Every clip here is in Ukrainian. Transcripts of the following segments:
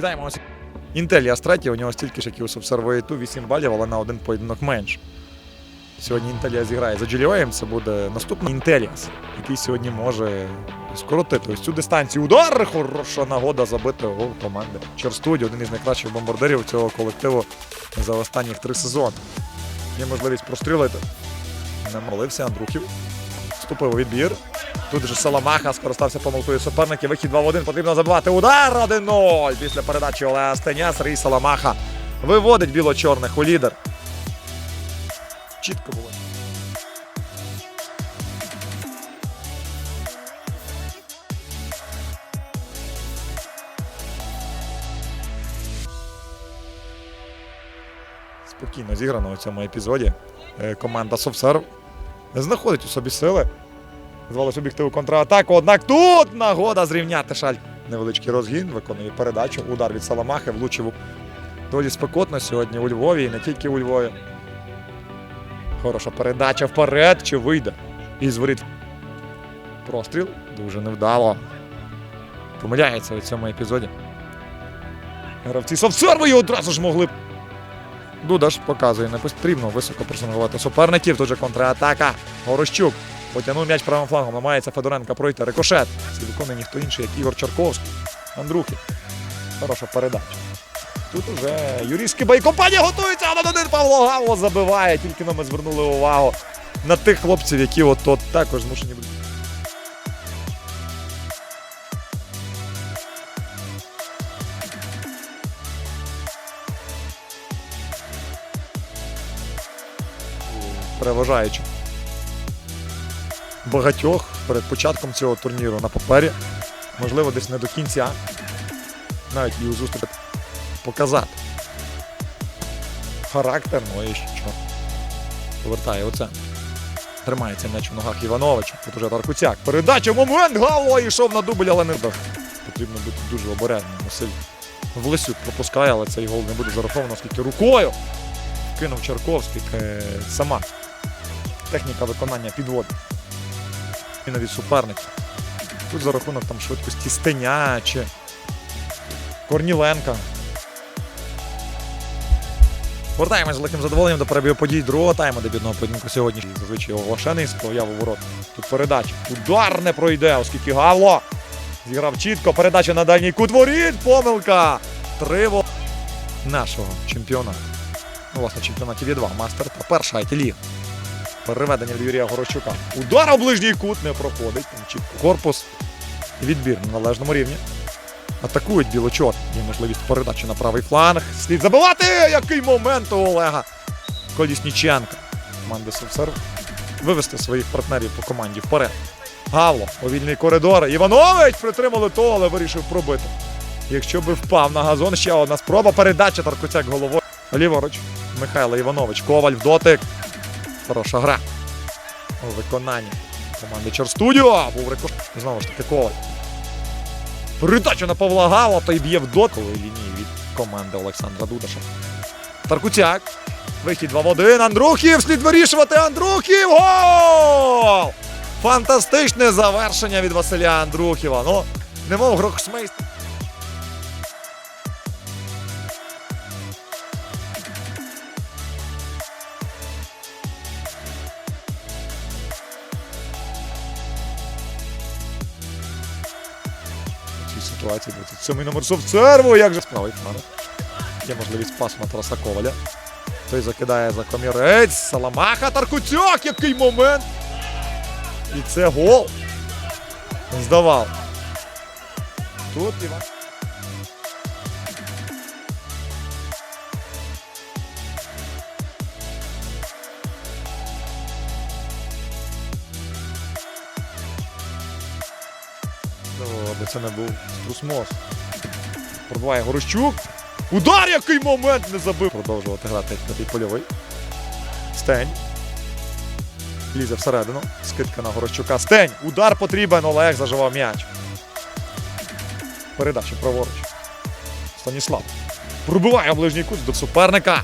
Вітаємо вас. Інтеліас третій, у нього стільки ж, як і у Субсервоїту, 8 балів, але на один поєдинок менше. Сьогодні Інтеліас зіграє за Джиліоєм, це буде наступний Інтеліас, який сьогодні може скоротити ось цю дистанцію. Удар! Хороша нагода забити гол команди. Черстуді, один із найкращих бомбардирів цього колективу за останніх три сезони. Є можливість прострілити. Не молився Андрухів. Вступив у відбір. Тут же Саламаха скористався помилкою суперників. Вихід 2 в 1. Потрібно забивати. Удар 1-0. Після передачі Олега Стеня Сергій Саламаха виводить біло-чорних у лідер. Чітко було. Спокійно зіграно у цьому епізоді. Е, Команда Совсерв знаходить у собі сили. Звалося обігти у контратаку. Однак тут нагода зрівняти шаль. Невеличкий розгін, виконує передачу. Удар від Саламахи влучив долі спекотно сьогодні у Львові і не тільки у Львові. Хороша передача вперед. Чи вийде? І зворіт. Простріл. Дуже невдало. Помиляється у цьому епізоді. Гравці Совсерву і одразу ж могли. Дудаш показує, не потрібно високо пресингувати суперників. Тут же контратака. Горощук. Потягнув м'яч правим флангом. Намагається Федоренка пройти. Рикошет. Це виконує ніхто інший, як Ігор Чарковський. Андрухи. Хороша передача. Тут уже Юрій Скиба компанія готується, а на один Павло Гавло забиває. Тільки но ми звернули увагу на тих хлопців, які от, от також змушені будуть. Переважаючи багатьох перед початком цього турніру на папері. Можливо, десь не до кінця. Навіть і у зустріч показати. Характер, ну і що. Повертає оце. Тримається м'яч в ногах Івановича. Тут уже Таркуцяк. Передача, момент! Гало! йшов на дубль, але не вдав. Потрібно бути дуже обережним. Василь Влесюк пропускає, але цей гол не буде зараховано, оскільки рукою кинув Чарковський. Е, Сама техніка виконання підводить. І навіть суперник. Тут за рахунок там швидкості Стеня чи Корніленка. Повертаємось з великим задоволенням до перебігу подій другого тайму дебютного поєдинку сьогодні. Зазвичай оголошений з появу ворот. Тут передача. Удар не пройде, оскільки Гавло зіграв чітко. Передача на дальній кут воріт. Помилка. Триво нашого чемпіонату. Ну, власне, чемпіонаті є два. Мастер та перша айтіліга. Переведення від Юрія Горощука. Удар у ближній кут не проходить. Чітко корпус. Відбір на належному рівні. Атакують білочор. Є можливість передачі на правий фланг. Слід забивати! Який момент у Олега Колісніченка. Команди Совсерв вивести своїх партнерів по команді вперед. Гавло у вільний коридор. Іванович притримали то, але вирішив пробити. Якщо би впав на газон, ще одна спроба. Передача Таркуцяк головою. Ліворуч. Михайло Іванович. Коваль в дотик. Хороша гра. У виконанні команди Чорстудіо. Був рекорд. Знову ж таки Коваль. Передача на Павла Гава та й б'є в доткової лінії від команди Олександра Дудаша. Таркуцяк. Вихід 2 в 1. Андрухів. Слід вирішувати. Андрухів. Гол! Фантастичне завершення від Василя Андрухіва. Ну, немов грохсмейст. Цій ситуації 27 номер Совцерву. Як же справить фланг. Є можливість пас Матраса Коваля. Той закидає за комірець. Саламаха Таркуцьок. Який момент! І це гол. Здавав. Тут Іван. Ну, аби це не був Струсмос. Пробиває Горощук. Удар, який момент не забив. Продовжувати грати як такий польовий. Стень. Лізе всередину. Скидка на Горощука. Стень. Удар потрібен. Олег заживав м'яч. Передача праворуч. Станіслав. Пробиває ближній кут до суперника.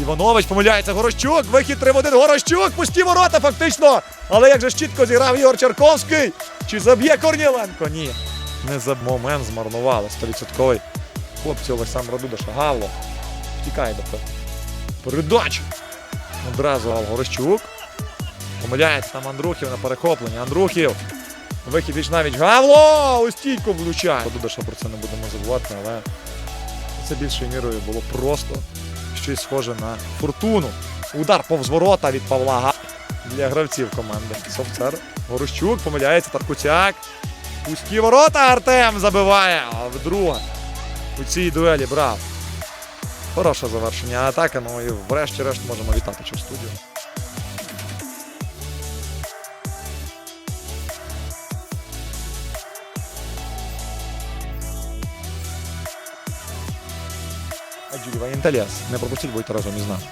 Іванович помиляється Горощук. Вихід 3 в 1. Горощук. Пусті ворота фактично. Але як же ж чітко зіграв Ігор Чарковський. Чи заб'є Корніленко? Ні. Не за момент змарнували. 100% хлопці Олександра Дудаша. Гавло. Втікає до тебе. Передача. Одразу Гал Горощук. Помиляється там Андрухів на перехопленні. Андрухів. Вихід віч навіч Гавло! У стійку влучає. Дудаша про це не будемо забувати, але це більшою мірою було просто щось схоже на фортуну. Удар повз ворота від Павла Га для гравців команди. Совцер. Горощук помиляється Таркутяк. Пусті ворота Артем забиває. А вдруге у цій дуелі брав. Хороше завершення атаки. Ну і врешті-решт можемо вітати цю студію. Аджілі Ваєнталіас. Не пропустіть, будьте разом із нами.